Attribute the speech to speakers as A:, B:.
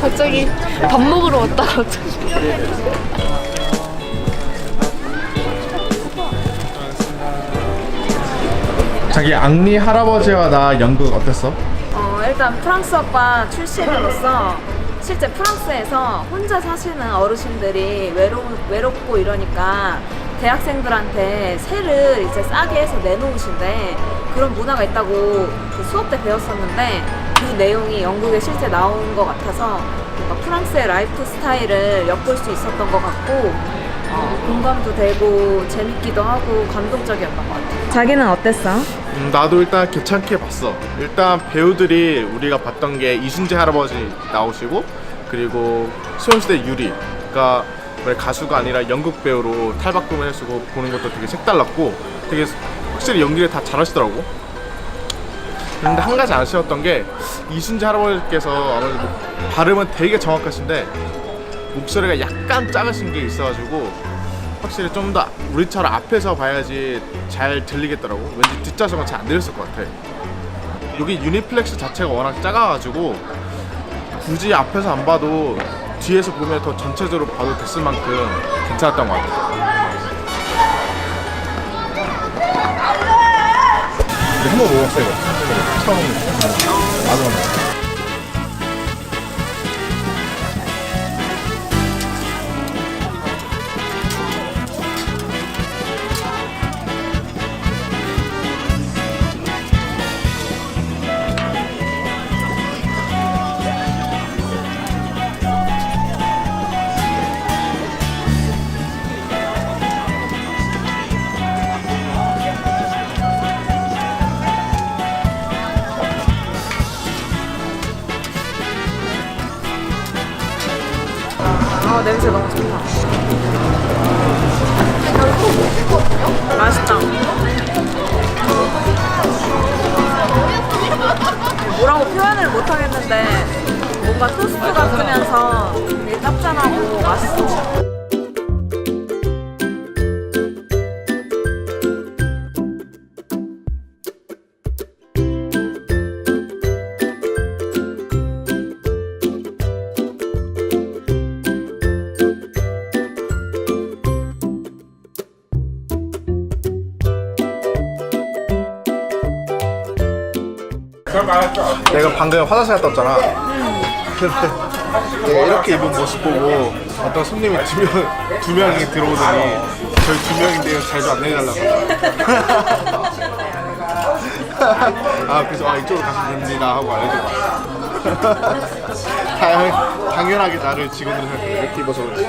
A: 갑자기 밥 먹으러 왔다 갑자기.
B: 자기 앙리 할아버지와 나 연극 어땠어?
C: 어, 일단 프랑스 오빠 출신으로서 실제 프랑스에서 혼자 사시는 어르신들이 외로, 외롭고 이러니까 대학생들한테 세를 이제 싸게 해서 내놓으신데 그런 문화가 있다고 그 수업 때 배웠었는데 그 내용이 연극에 실제 나온 것 같아서 뭔가 프랑스의 라이프 스타일을 엿볼 수 있었던 것 같고 어, 공감도 되고 재밌기도 하고 감동적이었던 것 같아요. 자기는 어땠어?
B: 음, 나도 일단 괜찮게 봤어. 일단 배우들이 우리가 봤던 게 이순재 할아버지 나오시고 그리고 소녀시대 유리가 원 래 가수가 아니라 연극 배우로 탈바꿈을 해주고 보는 것도 되게 색달랐고 되게 확실히 연기를 다 잘하시더라고. 그런데 한 가지 아쉬웠던 게 이순재 할아버지께서 아무래도 발음은 되게 정확하신데 목소리가 약간 작으신 게 있어가지고 확실히 좀 더 우리처럼 앞에서 봐야지 잘 들리겠더라고. 왠지 뒷좌석은 잘 안 들렸을 것 같아. 여기 유니플렉스 자체가 워낙 작아가지고 굳이 앞에서 안 봐도 뒤에서 보면 더 전체적으로 봐도 됐을 만큼 괜찮았던 것 같아. 근데 한번 먹었어 이거. 처음. 나도.
C: 아 냄새 너무 좋다. 맛있다. 뭐라고 표현을 못 하겠는데 뭔가 토스트 같으
B: 내가 방금 화장실 갔다 왔잖아. 내가 이렇게 입은 모습 보고 어떤 손님이 두 명, 두 명이 들어오더니 저희 두 명인데요. 잘좀 안내해달라고. 아, 그래서 아, 이쪽으로 가시면 됩니다 하고 알려주고. 당, 당연하게 나를 직원으로 생각해. 이렇게 입어서 그렇지.